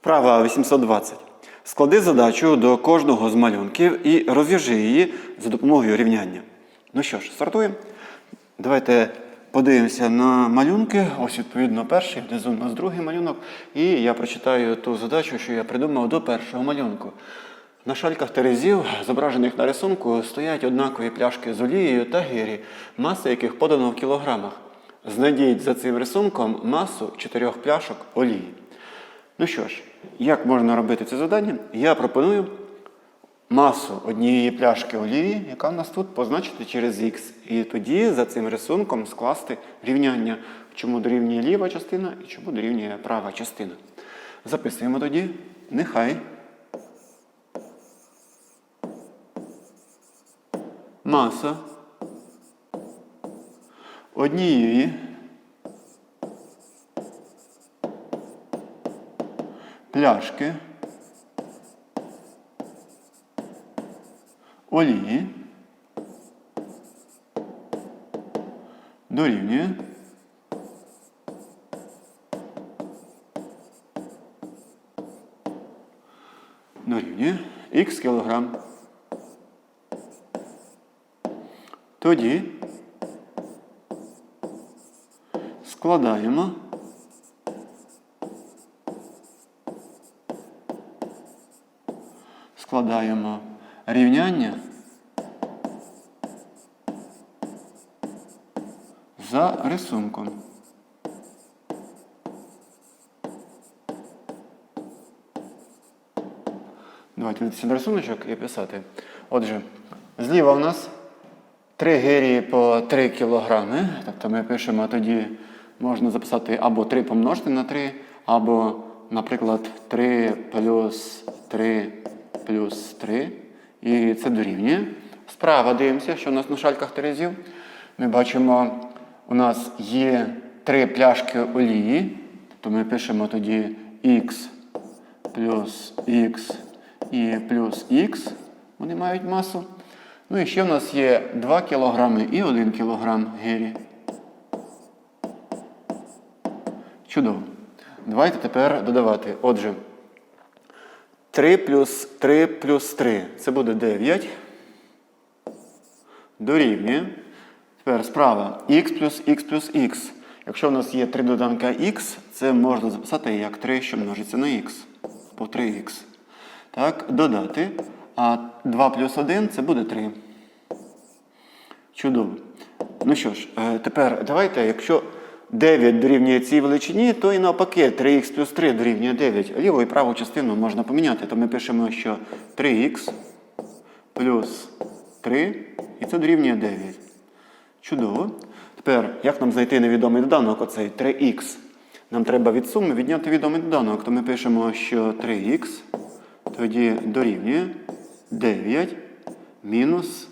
Вправа 820. Склади задачу до кожного з малюнків і розв'яжи її за допомогою рівняння. Ну що ж, стартуємо. Давайте подивимося на малюнки. Ось відповідно перший, внизу у нас другий малюнок. І я прочитаю ту задачу, що я придумав до першого малюнку. На шальках терезів, зображених на рисунку, стоять однакові пляшки з олією та гирі, маса яких подано в кілограмах. Знайдіть за цим рисунком масу чотирьох пляшок олії. Ну що ж, як можна робити це завдання? Я пропоную масу однієї пляшки олії, яка в нас тут позначити через Х. І тоді за цим рисунком скласти рівняння, чому дорівнює ліва частина і чому дорівнює права частина. Записуємо тоді, нехай. Маса однієї пляшки олії дорівнює дорівнює х кілограм. Тоді складаємо складаємо рівняння за рисунком. Давайте дивитися на рисуночок і писати. Отже, зліва у нас 3 гирі по 3 кілограми. Тобто ми пишемо тоді, можна записати або 3 помножити на 3, або, наприклад, 3 плюс 3 плюс 3. І це дорівнює. Справа дивимося, що у нас на шальках терезів. Ми бачимо, у нас є 3 пляшки олії. То ми пишемо тоді х плюс х і плюс х. Вони мають масу. Ну і ще в нас є 2 кг і 1 кг гирі. Чудово. Давайте тепер додавати. Отже, 3 плюс 3 плюс 3. Це буде 9. Дорівнює. Тепер справа х плюс х плюс х. Якщо в нас є 3 доданка х, це можна записати як 3, що множиться на х. По 3х. Так, додати. А 2 плюс 1 це буде 3. Чудово. Ну що ж, е, тепер давайте, якщо 9 дорівнює цій величині, то і навпаки 3х плюс 3 дорівнює 9. Ліву і праву частину можна поміняти. То ми пишемо, що 3х плюс 3, і це дорівнює 9. Чудово. Тепер, як нам знайти невідомий доданок, оцей 3х? Нам треба від суми відняти відомий доданок. То ми пишемо, що 3х тоді дорівнює 9 мінус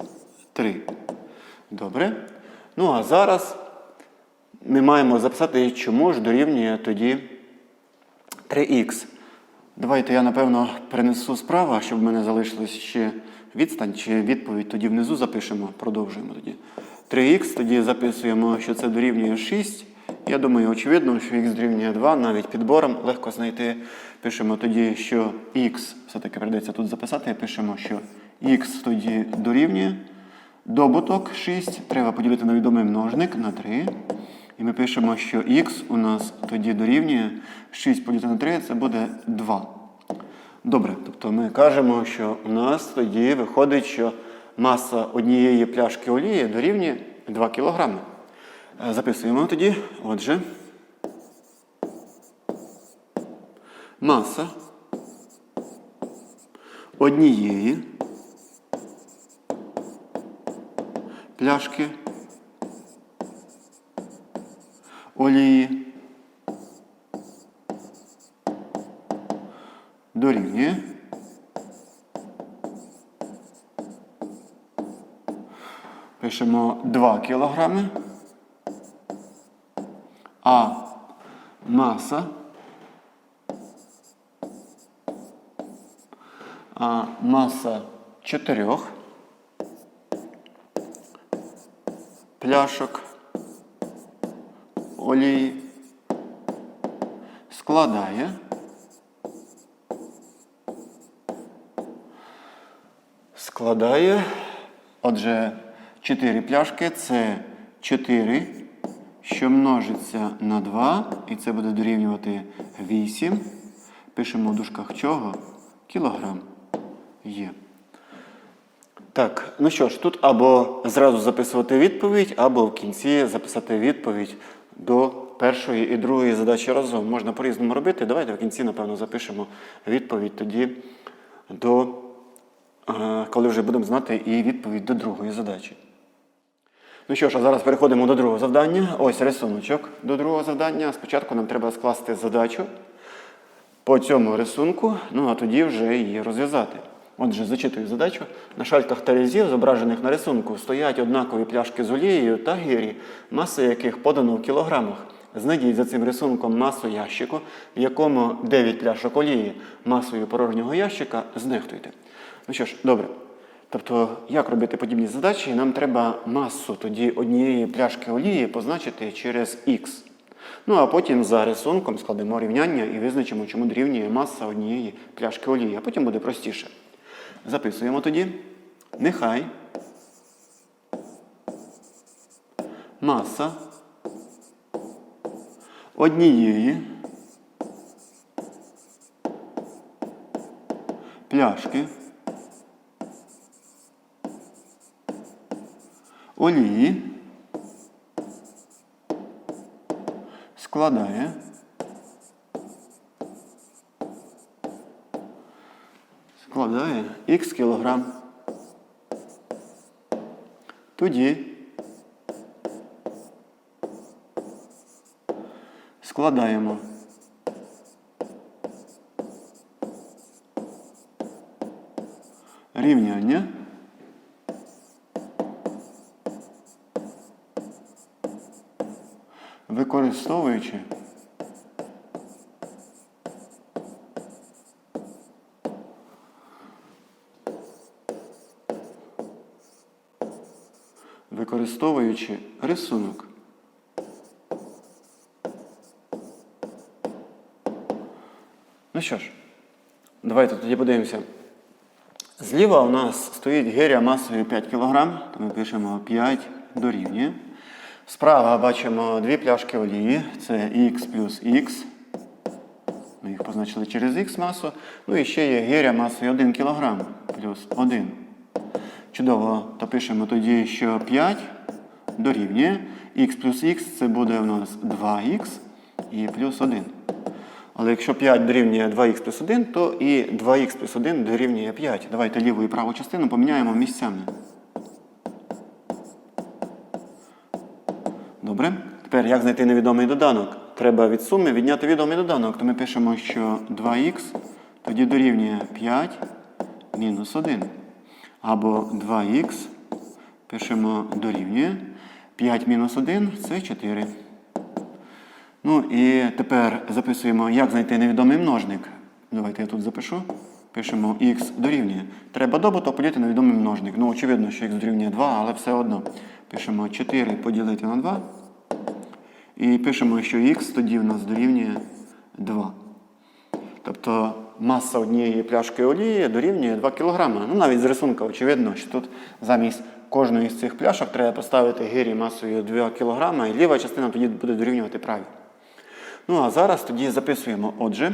3. Добре. Ну а зараз ми маємо записати, чому ж дорівнює тоді 3х. Давайте я, напевно, перенесу справа, щоб в мене залишилась ще відстань чи відповідь. Тоді внизу запишемо, продовжуємо тоді. 3х, тоді записуємо, що це дорівнює 6. Я думаю, очевидно, що х дорівнює 2, навіть підбором легко знайти. Пишемо тоді, що х, все-таки прийдеться тут записати, пишемо, що х тоді дорівнює. Добуток 6 треба поділити на відомий множник на 3. І ми пишемо, що х у нас тоді дорівнює 6 поділити на 3, це буде 2. Добре, тобто ми кажемо, що у нас тоді виходить, що маса однієї пляшки олії дорівнює 2 кг. Записуємо тоді. Отже, маса однієї пляшки олії дорівнює. Пишемо 2 кілограми, а маса. А маса чотирьох. Пляшок олії складає складає, отже, 4 пляшки це 4, що множиться на 2, і це буде дорівнювати 8. Пишемо в дужках чого? Кілограм є. Так, ну що ж, тут або зразу записувати відповідь, або в кінці записати відповідь до першої і другої задачі разом. Можна по-різному робити. Давайте в кінці, напевно, запишемо відповідь тоді до, е, коли вже будемо знати і відповідь до другої задачі. Ну що ж, а зараз переходимо до другого завдання. Ось рисуночок до другого завдання. Спочатку нам треба скласти задачу по цьому рисунку, ну а тоді вже її розв'язати. Отже, зачитую задачу. На шальках терезів, зображених на рисунку, стоять однакові пляшки з олією та гирі, маса яких подано в кілограмах. Знайдіть за цим рисунком масу ящику, в якому 9 пляшок олії, масою порожнього ящика знехтуйте. Ну що ж, добре. Тобто, як робити подібні задачі? Нам треба масу тоді однієї пляшки олії позначити через х. Ну а потім за рисунком складемо рівняння і визначимо, чому дорівнює маса однієї пляшки олії, а потім буде простіше. Записуємо тоді. Нехай. Маса. Однієї. Пляшки. Олії. Складає складає х кілограм. Тоді. Складаємо. Рівняння. Використовуючи використовуючи рисунок. Ну що ж, давайте тоді подивимося. Зліва у нас стоїть гиря масою 5 кг, то ми пишемо 5 дорівнює. Справа бачимо дві пляшки олії, це Х плюс Х. Ми їх позначили через Х масу. Ну і ще є гиря масою 1 кг плюс 1. Чудово, то пишемо тоді, що 5 дорівнює. Х плюс х це буде у нас 2х і плюс 1. Але якщо 5 дорівнює 2х плюс 1, то і 2х плюс 1 дорівнює 5. Давайте ліву і праву частину поміняємо місцями. Добре. Тепер як знайти невідомий доданок? Треба від суми відняти відомий доданок. То ми пишемо, що 2х тоді дорівнює 5 мінус 1. Або 2х пишемо дорівнює. 5 мінус 1 це 4. Ну і тепер записуємо, як знайти невідомий множник. Давайте я тут запишу. Пишемо х дорівнює. Треба добуток поділити на відомий множник. Ну, очевидно, що х дорівнює 2, але все одно. Пишемо 4 поділити на 2. І пишемо, що х тоді в нас дорівнює 2. Тобто маса однієї пляшки олії дорівнює 2 кг. Ну, навіть з рисунка очевидно, що тут замість кожної з цих пляшок треба поставити гирі масою 2 кг, і ліва частина тоді буде дорівнювати правій. Ну, а зараз тоді записуємо, отже,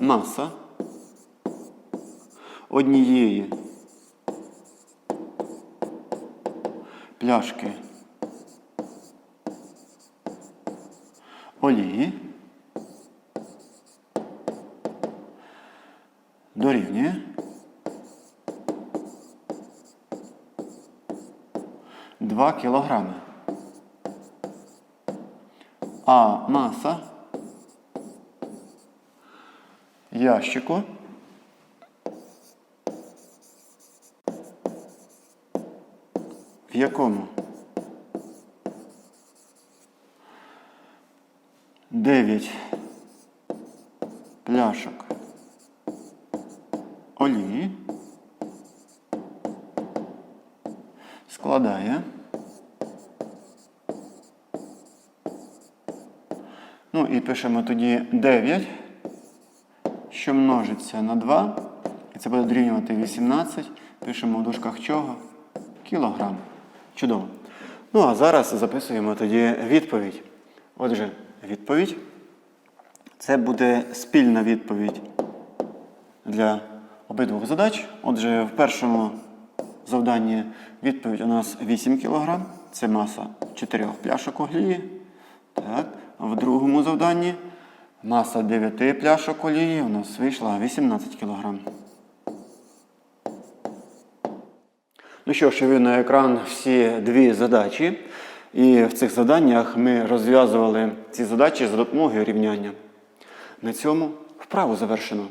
маса однієї пляшки олії дорівнює 2 кілограми. А маса? Ящику. В якому? 9 пляшок олії. Складає Ну і пишемо тоді 9, що множиться на 2, і це буде дорівнювати 18. Пишемо в дужках чого? Кілограм. Чудово. Ну а зараз записуємо тоді відповідь. Отже, відповідь. Це буде спільна відповідь для обидвох задач. Отже, в першому завданні відповідь у нас 8 кг. Це маса 4 пляшок олії. Так. В другому завданні маса 9 пляшок олії у нас вийшла 18 кг. Ну що ж, ви на екран всі дві задачі. І в цих заданнях ми розв'язували ці задачі за допомогою рівняння. На цьому вправу завершено.